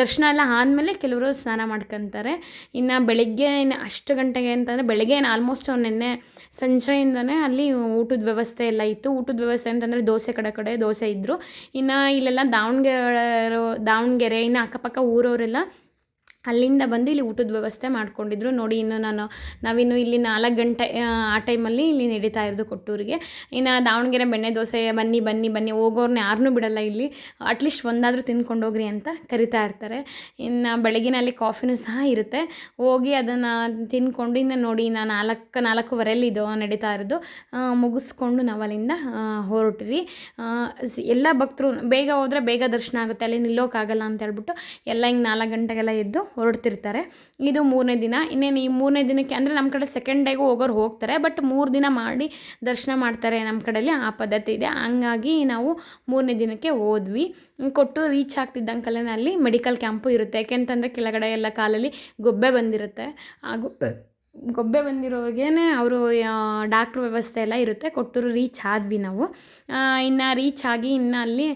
ದರ್ಶನ ಎಲ್ಲ ಆದಮೇಲೆ ಕೆಲವರು ಸ್ನಾನ ಮಾಡ್ಕೊತಾರೆ. ಇನ್ನು ಬೆಳಗ್ಗೆ ಇನ್ನು ಅಷ್ಟು ಗಂಟೆಗೆ ಅಂತಂದರೆ ಬೆಳಗ್ಗೆ ಏನು ಆಲ್ಮೋಸ್ಟ್ ನಿನ್ನೆ ಸಂಜೆಯಿಂದನೇ ಅಲ್ಲಿ ಊಟದ ವ್ಯವಸ್ಥೆ ಎಲ್ಲ ಇತ್ತು. ಊಟದ ವ್ಯವಸ್ಥೆ ಅಂತಂದರೆ ದೋಸೆ ಕಡೆ ಕಡೆ ದೋಸೆ ಇದ್ದರು ಇನ್ನು ಇಲ್ಲೆಲ್ಲ ದಾವಣಗೆರೆ ದಾವಣಗೆರೆ ಇನ್ನು ಅಕ್ಕಪಕ್ಕ ಊರವರೆಲ್ಲ ಅಲ್ಲಿಂದ ಬಂದು ಇಲ್ಲಿ ಊಟದ ವ್ಯವಸ್ಥೆ ಮಾಡ್ಕೊಂಡಿದ್ರು. ನೋಡಿ ಇನ್ನು ನಾನು ನಾವಿನ್ನು ಇಲ್ಲಿ ನಾಲ್ಕು ಗಂಟೆ ಆ, ಟೈಮಲ್ಲಿ ಇಲ್ಲಿ ನಡೀತಾ ಇರೋದು ಕೊಟ್ಟೂರಿಗೆ. ಇನ್ನು ದಾವಣಗೆರೆ ಬೆಣ್ಣೆ ದೋಸೆ ಬನ್ನಿ ಬನ್ನಿ ಬನ್ನಿ ಹೋಗೋರ್ನ ಯಾರನ್ನೂ ಬಿಡಲ್ಲ ಇಲ್ಲಿ. ಅಟ್ಲೀಸ್ಟ್ ಒಂದಾದರೂ ತಿನ್ಕೊಂಡು ಹೋಗ್ರಿ ಅಂತ ಕರಿತಾ ಇರ್ತಾರೆ. ಇನ್ನು ಬೆಳಗಿನಲ್ಲಿ ಕಾಫಿನೂ ಸಹ ಇರುತ್ತೆ. ಹೋಗಿ ಅದನ್ನು ತಿನ್ಕೊಂಡು ಇನ್ನು ನೋಡಿ ನಾನು ನಾಲ್ಕು ನಾಲ್ಕೂವರೆಯಲ್ಲಿ ಇದು ನಡೀತಾ ಇರೋದು. ಮುಗಿಸ್ಕೊಂಡು ನಾವು ಅಲ್ಲಿಂದ ಹೊರಟ್ವಿ. ಎಲ್ಲ ಭಕ್ತರು ಬೇಗ ಹೋದರೆ ಬೇಗ ದರ್ಶನ ಆಗುತ್ತೆ. ಅಲ್ಲಿ ನಿಲ್ಲೋಕ್ಕಾಗಲ್ಲ ಅಂತ ಹೇಳ್ಬಿಟ್ಟು ಎಲ್ಲ ಹಿಂಗೆ ನಾಲ್ಕು ಗಂಟೆಗೆಲ್ಲ ಎದ್ದು ಹೊರಡ್ತಿರ್ತಾರೆ. ಇದು ಮೂರನೇ ದಿನ. ಇನ್ನೇನು ಈ ಮೂರನೇ ದಿನಕ್ಕೆ ಅಂದರೆ ನಮ್ಮ ಕಡೆ ಸೆಕೆಂಡ್ ಡೇಗೂ ಹೋಗೋರು ಹೋಗ್ತಾರೆ ಬಟ್ ಮೂರು ದಿನ ಮಾಡಿ ದರ್ಶನ ಮಾಡ್ತಾರೆ ನಮ್ಮ ಕಡೆಯಲ್ಲಿ ಆ ಪದ್ಧತಿ ಇದೆ. ಹಂಗಾಗಿ ನಾವು ಮೂರನೇ ದಿನಕ್ಕೆ ಹೋದ್ವಿ. ಕೊಟ್ಟು ರೀಚ್ ಆಗ್ತಿದ್ದಂಕಲ್ಲೇ ಅಲ್ಲಿ ಮೆಡಿಕಲ್ ಕ್ಯಾಂಪು ಇರುತ್ತೆ. ಯಾಕೆಂತಂದರೆ ಕೆಳಗಡೆ ಎಲ್ಲ ಕಾಲಲ್ಲಿ ಗೊಬ್ಬೆ ಬಂದಿರುತ್ತೆ. ಆ ಗೊಬ್ಬೆ? ಗೊಬ್ಬೆ ಬಂದಿರೋರಿಗೇನೆ ಅವರು ಡಾಕ್ಟ್ರ್ ವ್ಯವಸ್ಥೆ ಎಲ್ಲ ಇರುತ್ತೆ. ಕೊಟ್ಟರು ರೀಚ್ ಆದ್ವಿ ನಾವು. ಇನ್ನು ರೀಚ್ ಆಗಿ ಇನ್ನು ಅಲ್ಲಿ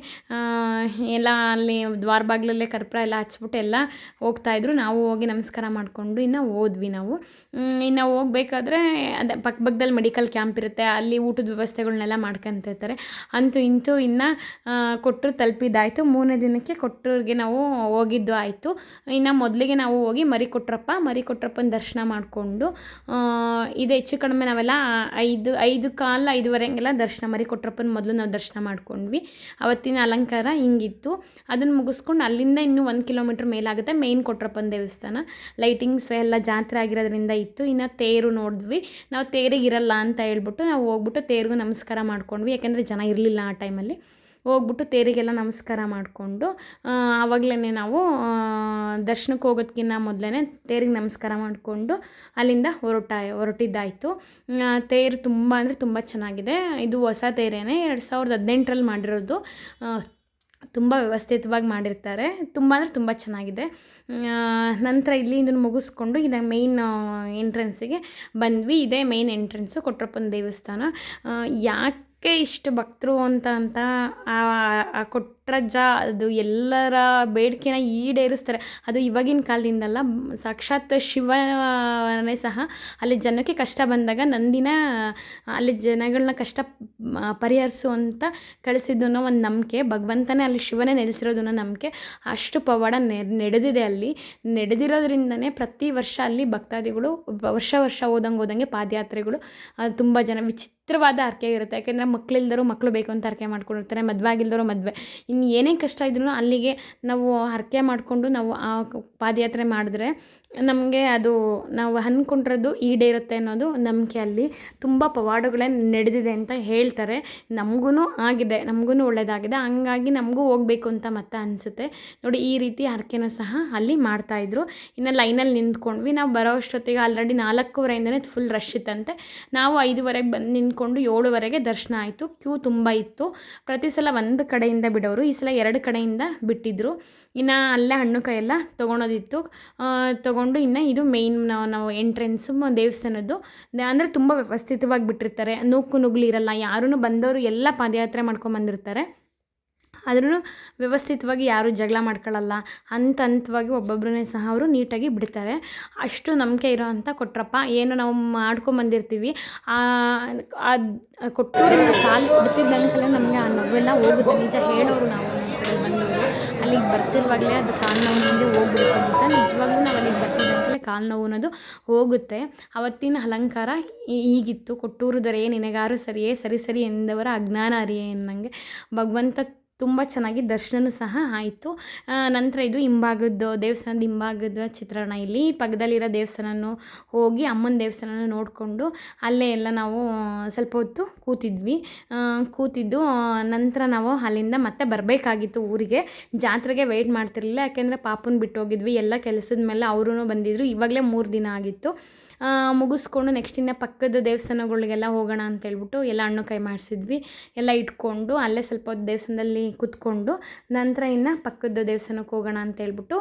ಎಲ್ಲ ಅಲ್ಲಿ ದ್ವಾರ ಬಾಗಿಲಲ್ಲೇ ಕರ್ಪೂರ ಎಲ್ಲ ಹಚ್ಬಿಟ್ಟು ಎಲ್ಲ ಹೋಗ್ತಾಯಿದ್ರು ನಾವು ಹೋಗಿ ನಮಸ್ಕಾರ ಮಾಡಿಕೊಂಡು ಇನ್ನು ಹೋದ್ವಿ ನಾವು. ಇನ್ನು ಹೋಗ್ಬೇಕಾದ್ರೆ, ಅದೇ ಪಕ್ಕಪಕ್ಕದಲ್ಲಿ ಮೆಡಿಕಲ್ ಕ್ಯಾಂಪ್ ಇರುತ್ತೆ. ಅಲ್ಲಿ ಊಟದ ವ್ಯವಸ್ಥೆಗಳನ್ನೆಲ್ಲ ಮಾಡ್ಕೊತಿರ್ತಾರೆ ಅಂತೂ ಇಂತೂ ಇನ್ನು ಕೊಟ್ಟರು ತಲುಪಿದ್ದಾಯಿತು. ಮೂರನೇ ದಿನಕ್ಕೆ ಕೊಟ್ಟೂರಿಗೆ ನಾವು ಹೋಗಿದ್ದು ಆಯಿತು. ಇನ್ನು ಮೊದಲಿಗೆ ನಾವು ಹೋಗಿ ಮರಿ ಕೊಟ್ರಪ್ಪ. ಮರಿ ಕೊಟ್ರಪ್ಪನ ದರ್ಶನ ಮಾಡಿಕೊಂಡು ಇದು ಹೆಚ್ಚು ಕಡಿಮೆ ನಾವೆಲ್ಲ ಐದು ಐದು ಕಾಲು ಐದುವರೆ ಹಂಗೆಲ್ಲ ದರ್ಶನ ಮರಿ ಕೊಟ್ರಪ್ಪನ ಮೊದಲು ನಾವು ದರ್ಶನ ಮಾಡ್ಕೊಂಡ್ವಿ. ಅವತ್ತಿನ ಅಲಂಕಾರ ಹಿಂಗಿತ್ತು. ಅದನ್ನು ಮುಗಿಸ್ಕೊಂಡು ಅಲ್ಲಿಂದ ಇನ್ನೂ ಒಂದು ಕಿಲೋಮೀಟ್ರ್ ಮೇಲಾಗುತ್ತೆ ಮೇಯ್ನ್ ಕೊಟ್ರಪ್ಪನ ದೇವಸ್ಥಾನ. ಲೈಟಿಂಗ್ಸ್ ಎಲ್ಲ ಜಾತ್ರೆ ಆಗಿರೋದ್ರಿಂದ ಇತ್ತು. ಇನ್ನು ತೇರು ನೋಡಿದ್ವಿ. ನಾವು ತೇರಿಗೆ ಇರಲ್ಲ ಅಂತ ಹೇಳ್ಬಿಟ್ಟು ನಾವು ಹೋಗ್ಬಿಟ್ಟು ತೇರಿಗೂ ನಮಸ್ಕಾರ ಮಾಡ್ಕೊಂಡ್ವಿ. ಯಾಕೆಂದರೆ ಜನ ಇರಲಿಲ್ಲ ಆ ಟೈಮಲ್ಲಿ ಹೋಗ್ಬಿಟ್ಟು ತೇರಿಗೆಲ್ಲ ನಮಸ್ಕಾರ ಮಾಡಿಕೊಂಡು ಆವಾಗಲೇ ನಾವು ದರ್ಶನಕ್ಕೆ ಹೋಗೋದಕ್ಕಿಂತ ಮೊದಲೇ ತೇರಿಗೆ ನಮಸ್ಕಾರ ಮಾಡಿಕೊಂಡು ಅಲ್ಲಿಂದ ಹೊರಟ, ಹೊರಟಿದ್ದಾಯಿತು. ತೇರು ತುಂಬ ಅಂದರೆ ತುಂಬ ಚೆನ್ನಾಗಿದೆ. ಇದು ಹೊಸ ತೇರೇನೆ. ಎರಡು ಸಾವಿರದ ಹದಿನೆಂಟರಲ್ಲಿ ಮಾಡಿರೋದು. ತುಂಬ ವ್ಯವಸ್ಥಿತವಾಗಿ ಮಾಡಿರ್ತಾರೆ. ತುಂಬ ಅಂದರೆ ತುಂಬ ಚೆನ್ನಾಗಿದೆ. ನಂತರ ಇಲ್ಲಿ ಮುಗಿಸ್ಕೊಂಡು ಇದು ಮೇಯ್ನ್ ಎಂಟ್ರೆನ್ಸಿಗೆ ಬಂದ್ವಿ. ಇದೇ ಮೇಯ್ನ್ ಎಂಟ್ರೆನ್ಸು ಕೊಟ್ರಪ್ಪನ ದೇವಸ್ಥಾನ. ಯಾಕೆ ಇಷ್ಟು ಭಕ್ತರು ಅಂತ ಅಂತ ಆ ಆ ಅದು ಎಲ್ಲರ ಬೇಡಿಕೆನ ಈಡೇರಿಸ್ತಾರೆ. ಅದು ಇವಾಗಿನ ಕಾಲದಿಂದಲ್ಲ, ಸಾಕ್ಷಾತ್ ಶಿವನೇ ಸಹ ಅಲ್ಲಿ ಜನಕ್ಕೆ ಕಷ್ಟ ಬಂದಾಗ ನಂದಿನ, ಅಲ್ಲಿ ಜನಗಳನ್ನ ಕಷ್ಟ ಪರಿಹರಿಸುವಂತ ಕಳಿಸಿದ್ದು ಅನ್ನೋ ಒಂದು ನಂಬಿಕೆ, ಭಗವಂತನೇ ಅಲ್ಲಿ ಶಿವನೇ ನೆಲೆಸಿರೋದು ಅನ್ನೋ ನಂಬಿಕೆ, ಅಷ್ಟು ಪವಾಡ ನಡೆದಿದೆ ಅಲ್ಲಿ. ನಡೆದಿರೋದ್ರಿಂದನೇ ಪ್ರತಿ ವರ್ಷ ಅಲ್ಲಿ ಭಕ್ತಾದಿಗಳು ವರ್ಷ ವರ್ಷ ಹೋದಂಗೆ ಹೋದಂಗೆ ಪಾದಯಾತ್ರೆಗಳು ತುಂಬ ಜನ ವಿಚಿತ್ರವಾದ ಹರಕೆ ಇರುತ್ತೆ ಯಾಕೆಂದರೆ ಮಕ್ಕಳಿಲ್ದರು ಮಕ್ಕಳು ಬೇಕು ಅಂತ ಹರಕೆ ಮಾಡ್ಕೊಂಡಿರ್ತಾರೆ, ಮದುವೆ ಆಗಿಲ್ದರು ಮದುವೆ. ಇನ್ನು ಏನೇ ಕಷ್ಟ ಇದ್ರೂ ಅಲ್ಲಿಗೆ ನಾವು ಹರಕೆ ಮಾಡಿಕೊಂಡು ನಾವು ಆ ಪಾದಯಾತ್ರೆ ಮಾಡಿದ್ರೆ ನಮಗೆ ಅದು ನಾವು ಅಂದ್ಕೊಂಡಿರೋದು ಈಡೇರುತ್ತೆ ಅನ್ನೋದು ನಂಬಿಕೆ ಅಲ್ಲಿ. ತುಂಬ ಪವಾಡಗಳೇ ನಡೆದಿದೆ ಅಂತ ಹೇಳ್ತಾರೆ. ನಮಗೂ ಆಗಿದೆ ನಮಗೂ ಒಳ್ಳೆಯದಾಗಿದೆ ಹಂಗಾಗಿ ನಮಗೂ ಹೋಗಬೇಕು ಅಂತ ಮತ್ತೆ ಅನಿಸುತ್ತೆ. ನೋಡಿ, ಈ ರೀತಿ ಹರಕೆನೂ ಸಹ ಅಲ್ಲಿ ಮಾಡ್ತಾಯಿದ್ರು ಇನ್ನು ಲೈನಲ್ಲಿ ನಿಂತ್ಕೊಂಡ್ವಿ. ನಾವು ಬರೋ ಅಷ್ಟೊತ್ತಿಗೆ ಆಲ್ರೆಡಿ ನಾಲ್ಕೂವರೆಯಿಂದನೇ ಫುಲ್ ರಶ್ ಇತ್ತಂತೆ. ನಾವು ಐದುವರೆಗೆ ಬಂದು ನಿಂತ್ಕೊಂಡು ಏಳುವರೆಗೆ ದರ್ಶನ ಆಯಿತು. ಕ್ಯೂ ತುಂಬ ಇತ್ತು. ಪ್ರತಿ ಸಲ ಒಂದು ಕಡೆಯಿಂದ ಬಿಡೋರು ಈ ಸಲ ಎರಡು ಕಡೆಯಿಂದ ಬಿಟ್ಟಿದ್ದರು ಇನ್ನು ಅಲ್ಲೇ ಹಣ್ಣು ಕಾಯೆಲ್ಲ ತೊಗೊಳೋದಿತ್ತು ತೊಗೊಂಡು ಇನ್ನು ಇದು ಮೇಯ್ನ್ ನಾವು ಎಂಟ್ರೆನ್ಸು ದೇವಸ್ಥಾನದ್ದು. ಅಂದರೆ ತುಂಬ ವ್ಯವಸ್ಥಿತವಾಗಿ ಬಿಟ್ಟಿರ್ತಾರೆ. ನೂಕು ನುಗ್ಲು ಇರಲ್ಲ ಯಾರೂ ಬಂದವರು ಎಲ್ಲ ಪಾದಯಾತ್ರೆ ಮಾಡ್ಕೊಂಬಂದಿರ್ತಾರೆ ಆದ್ರೂ ವ್ಯವಸ್ಥಿತವಾಗಿ ಯಾರೂ ಜಗಳ ಮಾಡ್ಕೊಳ್ಳಲ್ಲ. ಹಂತ ಹಂತವಾಗಿ ಒಬ್ಬೊಬ್ಬರನ್ನೇ ಸಹ ಅವರು ನೀಟಾಗಿ ಬಿಡ್ತಾರೆ. ಅಷ್ಟು ನಂಬಿಕೆ ಇರೋ ಅಂತ ಕೊಟ್ರಪ್ಪ, ಏನು ನಾವು ಮಾಡ್ಕೊಂಬಂದಿರ್ತೀವಿ ಅದು ಕೊಟ್ಟೂರಿನ ಕಾಲು ಕೊಡ್ತಿದ್ದಂತಲೇ ನಮಗೆ ಆ ನೋವೆಲ್ಲ ಹೋಗುತ್ತೆ. ನಿಜ ಹೇಳೋರು ನಾವು ಅಲ್ಲಿಗೆ ಬರ್ತಿರುವಾಗಲೇ ಅದು ಕಾಲು ನೋವು ಮುಂದೆ ಹೋಗ್ಬಿಡುತ್ತೆ ಅಂತ ನಿಜವಾಗ್ಲೂ ನಾವು ಅಲ್ಲಿಗೆ ಬರ್ತಿದ್ದಂತಲೇ ಕಾಲು ನೋವು ಅನ್ನೋದು ಹೋಗುತ್ತೆ. ಅವತ್ತಿನ ಅಲಂಕಾರ ಈಗಿತ್ತು. ಹೀಗಿತ್ತು ಕೊಟ್ಟೂರು ದೊರೆಯೇ, ನಿನಗಾರು ಸರಿಯೇ, ಸರಿ ಸರಿ ಎಂದವರ ಅಜ್ಞಾನ ಅರಿಯೇ ಎನ್ನಂಗೆ ಭಗವಂತ ತುಂಬ ಚೆನ್ನಾಗಿ ದರ್ಶನ ಸಹ ಆಯಿತು. ನಂತರ ಇದು ಹಿಂಭಾಗದ್ದು ದೇವಸ್ಥಾನದ ಹಿಂಭಾಗದ ಚಿತ್ರಣ ಇಲ್ಲಿ. ಪಕ್ಕದಲ್ಲಿರೋ ದೇವಸ್ಥಾನನೂ ಹೋಗಿ ಅಮ್ಮನ ದೇವಸ್ಥಾನನ ನೋಡಿಕೊಂಡು ಅಲ್ಲೇ ಎಲ್ಲ ನಾವು ಸ್ವಲ್ಪ ಹೊತ್ತು ಕೂತಿದ್ವಿ. ಕೂತಿದ್ದು ನಂತರ ನಾವು ಅಲ್ಲಿಂದ ಮತ್ತೆ ಬರಬೇಕಾಗಿತ್ತು ಊರಿಗೆ. ಜಾತ್ರೆಗೆ ವೆಯ್ಟ್ ಮಾಡ್ತಿರಲಿಲ್ಲ. ಯಾಕೆಂದರೆ ಪಾಪನ ಬಿಟ್ಟು ಹೋಗಿದ್ವಿ. ಎಲ್ಲ ಕೆಲಸದ ಮೇಲೆ ಅವರೂ ಬಂದಿದ್ದರು ಇವಾಗಲೇ ಮೂರು ದಿನ ಆಗಿತ್ತು. ಮುಗಿಸ್ಕೊಂಡು ನೆಕ್ಸ್ಟ್ ಇನ್ನು ಪಕ್ಕದ ದೇವಸ್ಥಾನಗಳಿಗೆಲ್ಲ ಹೋಗೋಣ ಅಂತ ಹೇಳ್ಬಿಟ್ಟು ಎಲ್ಲ ಹಣ್ಣು ಕೈ ಮಾಡಿಸಿದ್ವಿ. ಎಲ್ಲ ಇಟ್ಕೊಂಡು ಅಲ್ಲೇ ಸ್ವಲ್ಪ ಹೊತ್ತು ದೇವಸ್ಥಾನದಲ್ಲಿ ಕುತ್ಕೊಂಡು ನಂತರ ಇನ್ನು ಪಕ್ಕದ ದೇವಸ್ಥಾನಕ್ಕೆ ಹೋಗೋಣ ಅಂತ ಹೇಳ್ಬಿಟ್ಟು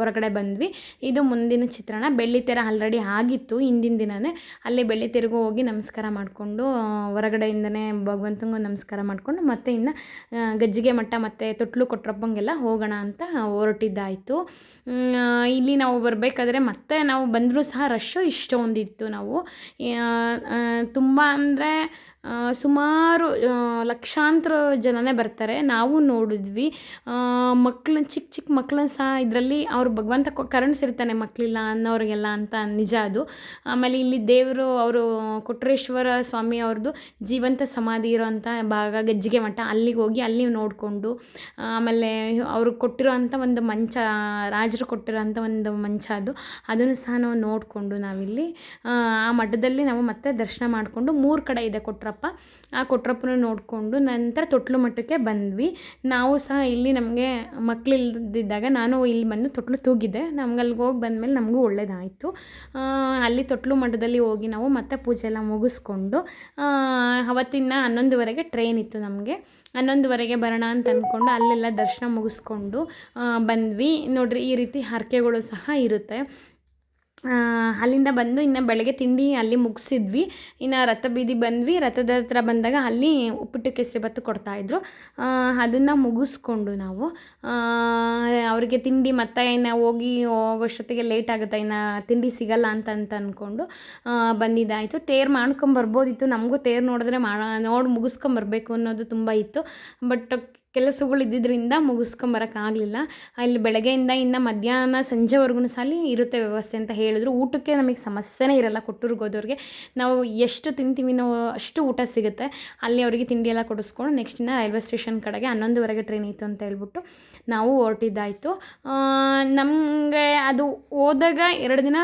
ಹೊರಗಡೆ ಬಂದ್ವಿ. ಇದು ಮುಂದಿನ ಚಿತ್ರಣ. ಬೆಳ್ಳಿತೆರ ಆಲ್ರೆಡಿ ಆಗಿತ್ತು ಹಿಂದಿನ ದಿನವೇ ಅಲ್ಲೇ ಬೆಳ್ಳಿತೆರೆಗೂ ಹೋಗಿ ನಮಸ್ಕಾರ ಮಾಡಿಕೊಂಡು ಹೊರಗಡೆಯಿಂದನೇ ಭಗವಂತನಿಗೂ ನಮಸ್ಕಾರ ಮಾಡಿಕೊಂಡು ಮತ್ತೆ ಇನ್ನು ಗಜ್ಜಿಗೆ ಮಠ ಮತ್ತು ತೊಟ್ಲು ಕೊಟ್ರಪ್ಪಂಗೆಲ್ಲ ಹೋಗೋಣ ಅಂತ ಹೊರಟಿದ್ದಾಯಿತು. ಇಲ್ಲಿ ನಾವು ಬರಬೇಕಾದ್ರೆ ಮತ್ತೆ ನಾವು ಬಂದರೂ ಸಹ ರಶ್ಶು ಇಷ್ಟೊಂದಿತ್ತು ನಾವು. ತುಂಬ ಅಂದರೆ ಸುಮಾರು ಲಕ್ಷಾಂತರ ಜನನೇ ಬರ್ತಾರೆ. ನಾವು ನೋಡಿದ್ವಿ. ಮಕ್ಕಳನ್ನ ಚಿಕ್ಕ ಚಿಕ್ಕ ಮಕ್ಕಳನ್ನ ಸಹ ಇದರಲ್ಲಿ ಅವ್ರು ಭಗವಂತ ಕರುಣಿಸಿರ್ತಾನೆ ಮಕ್ಕಳಿಲ್ಲ ಅನ್ನೋರಿಗೆಲ್ಲ ಅಂತ ನಿಜ ಅದು. ಆಮೇಲೆ ಇಲ್ಲಿ ದೇವರು ಅವರು ಕೊಟ್ರೇಶ್ವರ ಸ್ವಾಮಿ ಅವ್ರದ್ದು ಜೀವಂತ ಸಮಾಧಿ ಇರೋವಂಥ ಭಾಗ ಗಜ್ಜಿಗೆ ಮಠ. ಅಲ್ಲಿಗೆ ಹೋಗಿ ಅಲ್ಲಿ ನೋಡಿಕೊಂಡು ಆಮೇಲೆ ಅವರು ಕೊಟ್ಟಿರೋ ಅಂಥ ಒಂದು ಮಂಚ ರಾಜರು ಕೊಟ್ಟಿರೋ ಅಂಥ ಒಂದು ಮಂಚ ಅದು. ಅದನ್ನು ಸಹ ನಾವು ನೋಡಿಕೊಂಡು ನಾವಿಲ್ಲಿ ಆ, ಮಠದಲ್ಲಿ ನಾವು ಮತ್ತೆ ದರ್ಶನ ಮಾಡಿಕೊಂಡು ಮೂರು ಕಡೆ ಇದೆ ಕೊಟ್ರಪ್ಪ. ಆ ಕೊಟ್ರಪ್ಪನ ನೋಡಿಕೊಂಡು ನಂತರ ತೊಟ್ಲು ಮಠಕ್ಕೆ ಬಂದ್ವಿ. ನಾವು ಸಹ ಇಲ್ಲಿ ನಮಗೆ ಮಕ್ಕಳಿಲ್ದಿದ್ದಾಗ ನಾನು ಇಲ್ಲಿ ಬಂದು ತೊಟ್ಲು ತೂಗಿದ್ದೆ. ನಮ್ಗೆ ಅಲ್ಲಿಗೆ ಹೋಗಿ ಬಂದಮೇಲೆ ನಮಗೂ ಒಳ್ಳೇದಾಯಿತು. ಅಲ್ಲಿ ತೊಟ್ಲು ಮಠದಲ್ಲಿ ಹೋಗಿ ನಾವು ಮತ್ತೆ ಪೂಜೆ ಎಲ್ಲ ಮುಗಿಸ್ಕೊಂಡು ಅವತ್ತಿನ ಹನ್ನೊಂದುವರೆಗೆ ಟ್ರೈನ್ ಇತ್ತು ನಮಗೆ. ಹನ್ನೊಂದುವರೆಗೆ ಬರೋಣ ಅಂತ ಅಂದ್ಕೊಂಡು ಅಲ್ಲೆಲ್ಲ ದರ್ಶನ ಮುಗಿಸ್ಕೊಂಡು ಬಂದ್ವಿ. ನೋಡ್ರಿ ಈ ರೀತಿ ಹರಕೆಗಳು ಸಹ ಇರುತ್ತೆ. ಅಲ್ಲಿಂದ ಬಂದು ಇನ್ನು ಬೆಳಗ್ಗೆ ತಿಂಡಿ ಅಲ್ಲಿ ಮುಗಿಸಿದ್ವಿ. ಇನ್ನು ರಥ ಬೀದಿ ಬಂದ್ವಿ. ರಥದ ಹತ್ರ ಬಂದಾಗ ಅಲ್ಲಿ ಉಪ್ಪಿಟ್ಟು ಕೇಸರಿ ಬತ್ತು ಕೊಡ್ತಾಯಿದ್ರು ಅದನ್ನು ಮುಗಿಸ್ಕೊಂಡು ನಾವು ಅವರಿಗೆ ತಿಂಡಿ ಮತ್ತೆ ಇನ್ನು ಹೋಗಿ ಹೋಗೋಷ್ಟೊತ್ತಿಗೆ ಲೇಟ್ ಆಗುತ್ತೆ, ಇನ್ನು ತಿಂಡಿ ಸಿಗಲ್ಲ ಅಂತ ಅಂತ ಅಂದ್ಕೊಂಡು ಬಂದಿದ್ದಾಯಿತು. ತೇರು ಮಾಡ್ಕೊಂಬರ್ಬೋದಿತ್ತು ನಮಗೂ ತೇರು ನೋಡಿದ್ರೆ ಮಾ, ನೋಡಿ ಮುಗಿಸ್ಕೊಂಬರ್ಬೇಕು ಅನ್ನೋದು ತುಂಬ ಇತ್ತು. ಬಟ್ ಕೆಲಸಗಳು ಇದ್ದಿದ್ದರಿಂದ ಮುಗಿಸ್ಕೊಂಬರೋಕ್ಕಾಗಲಿಲ್ಲ. ಅಲ್ಲಿ ಬೆಳಗ್ಗೆಯಿಂದ ಇನ್ನು ಮಧ್ಯಾಹ್ನ ಸಂಜೆವರೆಗೂ ಸಾಲಿ ಇರುತ್ತೆ ವ್ಯವಸ್ಥೆ ಅಂತ ಹೇಳಿದ್ರು. ಊಟಕ್ಕೆ ನಮಗೆ ಸಮಸ್ಯೆನೇ ಇರಲ್ಲ ಕೊಟ್ಟೂರಿಗೆ ಹೋದವ್ರಿಗೆ ನಾವು ಎಷ್ಟು ತಿಂತೀವಿ ನಾವು ಅಷ್ಟು ಊಟ ಸಿಗುತ್ತೆ. ಅಲ್ಲಿ ಅವರಿಗೆ ತಿಂಡಿ ಎಲ್ಲ ಕೊಡಿಸ್ಕೊಂಡು ನೆಕ್ಸ್ಟ್ ದಿನ ರೈಲ್ವೆ ಸ್ಟೇಷನ್ ಕಡೆಗೆ ಹನ್ನೊಂದುವರೆಗೆ ಟ್ರೈನ್ ಇತ್ತು ಅಂತ ಹೇಳ್ಬಿಟ್ಟು ನಾವು ಹೊರಟಿದ್ದಾಯಿತು. ನಮಗೆ ಅದು ಹೋದಾಗ ಎರಡು ದಿನ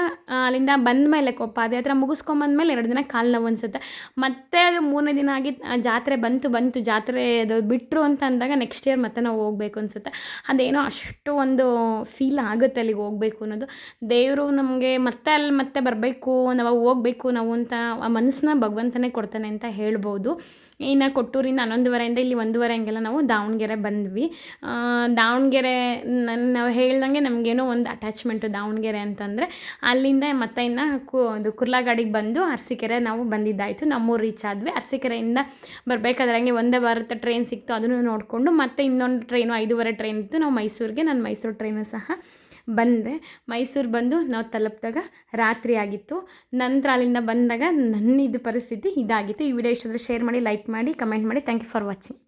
ಅಲ್ಲಿಂದ ಬಂದ ಮೇಲೆ ಪಾದಯಾತ್ರೆ ಮುಗಿಸ್ಕೊಂಬಂದ್ಮೇಲೆ ಎರಡು ದಿನ ಕಾಲು ನೋವು ಅನಿಸುತ್ತೆ. ಮತ್ತೆ ಅದು ಮೂರನೇ ದಿನ ಆಗಿ ಜಾತ್ರೆ ಬಂತು ಬಂತು, ಜಾತ್ರೆ ಅದು ಬಿಟ್ಟರು ಅಂತ ಅಂದಾಗ ನೆಕ್ಸ್ಟ್ ಇಯರ್ ಮತ್ತೆ ನಾವು ಹೋಗ್ಬೇಕು ಅನಿಸುತ್ತೆ. ಅದೇನೋ ಅಷ್ಟು ಒಂದು ಫೀಲ್ ಆಗುತ್ತೆ ಅಲ್ಲಿಗೆ ಹೋಗ್ಬೇಕು ಅನ್ನೋದು. ದೇವರು ನಮಗೆ ಮತ್ತೆ ಅಲ್ಲಿ ಮತ್ತೆ ಬರಬೇಕು, ನಾವು ಹೋಗ್ಬೇಕು ನಾವು ಅಂತ ಆ ಮನಸ್ಸನ್ನ ಭಗವಂತನೇ ಕೊಡ್ತಾನೆ ಅಂತ ಹೇಳ್ಬೋದು. ಇನ್ನು ಕೊಟ್ಟೂರಿಂದ ಹನ್ನೊಂದುವರೆಯಿಂದ ಇಲ್ಲಿ ಒಂದೂವರೆ ಹಂಗೆಲ್ಲ ನಾವು ದಾವಣಗೆರೆ ಬಂದ್ವಿ. ದಾವಣಗೆರೆ ನನ್ನ ನಾವು ಹೇಳ್ದಂಗೆ ನಮಗೇನೋ ಒಂದು ಅಟ್ಯಾಚ್ಮೆಂಟು ದಾವಣಗೆರೆ ಅಂತಂದರೆ ಅಲ್ಲಿಂದ ಮತ್ತೆ ಇನ್ನು ಕು, ಅದು ಕುರ್ಲಾಗಾಡಿಗೆ ಬಂದು ಅರಸೀಕೆರೆ ನಾವು ಬಂದಿದ್ದಾಯಿತು. ನಮ್ಮೂರು ರೀಚ್ ಆದ್ವಿ. ಅರಸೀಕೆರೆಯಿಂದ ಬರಬೇಕಾದ್ರೆ ಹಂಗೆ ಒಂದೇ ಭಾರತ ಟ್ರೈನ್ ಸಿಕ್ತು. ಅದನ್ನು ನೋಡಿಕೊಂಡು ಮತ್ತೆ ಇನ್ನೊಂದು ಟ್ರೈನು ಐದೂವರೆ ಟ್ರೈನ್ ಇತ್ತು. ನಾವು ಮೈಸೂರಿಗೆ. ನಾನು ಮೈಸೂರು ಟ್ರೈನು ಸಹ ಬಂದೆ. ಮೈಸೂರು ಬಂದು ನಾವು ತಲುಪಿದಾಗ ರಾತ್ರಿ ಆಗಿತ್ತು. ನಂತರ ಅಲ್ಲಿಂದ ಬಂದಾಗ ನನ್ನ ಇದು ಪರಿಸ್ಥಿತಿ ಇದಾಗಿತ್ತು. ಈ ವಿಡಿಯೋ ಇಷ್ಟಾದರೆ ಶೇರ್ ಮಾಡಿ ಲೈಕ್ ಮಾಡಿ ಕಮೆಂಟ್ ಮಾಡಿ. Thank you for watching